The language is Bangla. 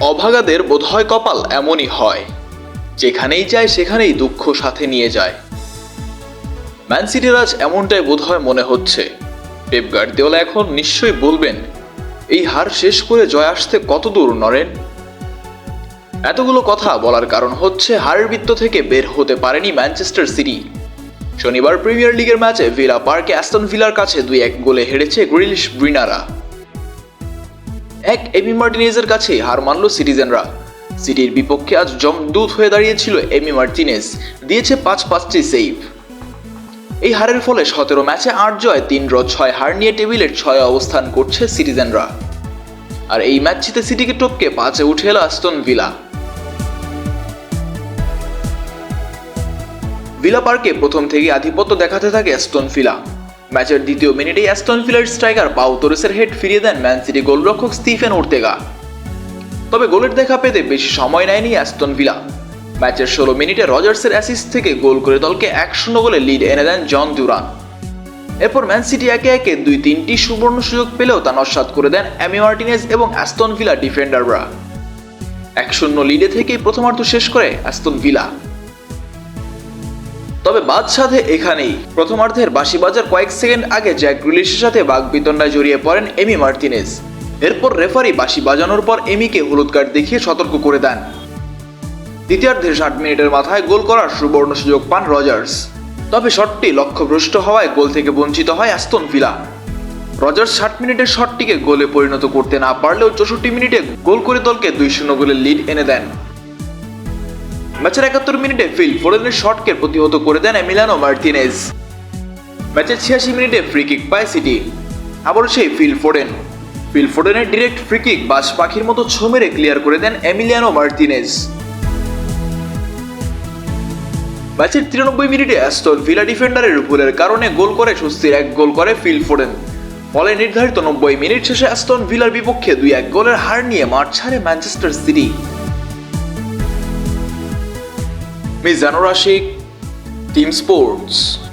অভাগাদের বোধহয় কপাল এমনই হয়। যেখানেই যায়, সেখানেই দুঃখ সাথে নিয়ে যায়। ম্যান সিটির আজ এমনটাই বোধহয় মনে হচ্ছে। পেপ গার্দিওলা এখন নিশ্চয়ই বলবেন, এই হার শেষ করে জয় আসতে কত দূর, নরেন? এতগুলো কথা বলার কারণ হচ্ছে, হারের বৃত্ত থেকে বের হতে পারেনি ম্যানচেস্টার সিটি। শনিবার প্রিমিয়ার লিগের ম্যাচে ভিলা পার্কে অ্যাস্টন ভিলার কাছে দুই এক গোলে হেরেছে গ্রিলিশ ব্রিনারা এক এমি মার্টিনেজের কাছে হার মানল সিটিজেনরা। সিটির বিপক্ষে আজ জমদূত হয়ে দাঁড়িয়েছিল এমি মার্টিনেজ, দিয়েছে পাঁচ পাঁচটি সেভ এই হারের ফলে সতেরো ম্যাচে আট জয়, তিন ড্র, ছয় হার নিয়ে টেবিলের ছয় অবস্থান করছে সিটিজেনরা। আর এই ম্যাচ জিতে সিটিকে টপকে পাঁচে উঠে এলো অ্যাস্টন ভিলা। ভিলা পার্কে প্রথম থেকে আধিপত্য দেখাতে থাকে অ্যাস্টন ভিলা। ম্যাচের দ্বিতীয় মিনিটেই অ্যাস্টন ভিলার স্ট্রাইকার পাউ তোরেসের হেড ফিরিয়ে দেন ম্যান সিটি গোলরক্ষক স্টিফেন ওর্তেগা। তবে গোলের দেখা পেতে বেশি সময় নেয়নি অ্যাস্টন ভিলা। ম্যাচের ষোলো মিনিটে রজার্সের অ্যাসিস্ট থেকে গোল করে দলকে এক শূন্য গোলে লিড এনে দেন জন দুরান। এরপর ম্যান সিটি একে একে দুই তিনটি সুবর্ণ সুযোগ পেলেও তা নস্বাত করে দেন অ্যামি মার্টিনেজ এবং অ্যাস্টন ভিলা ডিফেন্ডাররা। এক শূন্য লিডে থেকেই প্রথমার্ধ শেষ করে অ্যাস্টন ভিলা। তবে বাদ সাধে এখানেই। প্রথমার্ধের বাসি বাজার কয়েক সেকেন্ড আগে জ্যাক গ্রিলিশের সাথে বাঘ বিতণ্ডায় জড়িয়ে পড়েন এমি মার্টিনেজ। এরপর রেফারি বাসি বাজানোর পর এমিকে হলুদ কার্ড দেখিয়ে সতর্ক করে দেন। দ্বিতীয়ার্ধের ষাট মিনিটের মাথায় গোল করার সুবর্ণ সুযোগ পান রজার্স। তবে শটটি লক্ষ্যভ্রষ্ট হওয়ায় গোল থেকে বঞ্চিত হয় অ্যাস্তন ভিলা। রজার্স ষাট মিনিটের শটটিকে গোলে পরিণত করতে না পারলেও চৌষট্টি মিনিটে গোল করে দলকে দুই শূন্য গোলের লিড এনে দেন। ম্যাচের একাত্তর মিনিটে ফিল ফোরেনের শটকে প্রতিহত করে দেন এমিলানো মার্টিনেজ। ম্যাচের ছিয়াশি মিনিটে ফ্রি কিক পায় সিটি। আবার সেই ফিল ফোরেন। ফিল ফোরেনের ডিরেক্ট ফ্রি কিক বাস পাখির মতো ছো মেরে ক্লিয়ার করে দেন এমিলিয়ানো মার্টিনেজ। ম্যাচের তিরানব্বই মিনিটে অ্যাস্টন ভিলা ডিফেন্ডারের ভুলের কারণে গোল করে স্বস্তির এক গোল করে ফিল ফোরেন। ফলে নির্ধারিত নব্বই মিনিট শেষে অ্যাস্টন ভিলার বিপক্ষে দুই এক গোলের হার নিয়ে মাঠ ছাড়ে Manchester City. Mizano Rashik, Team Sports.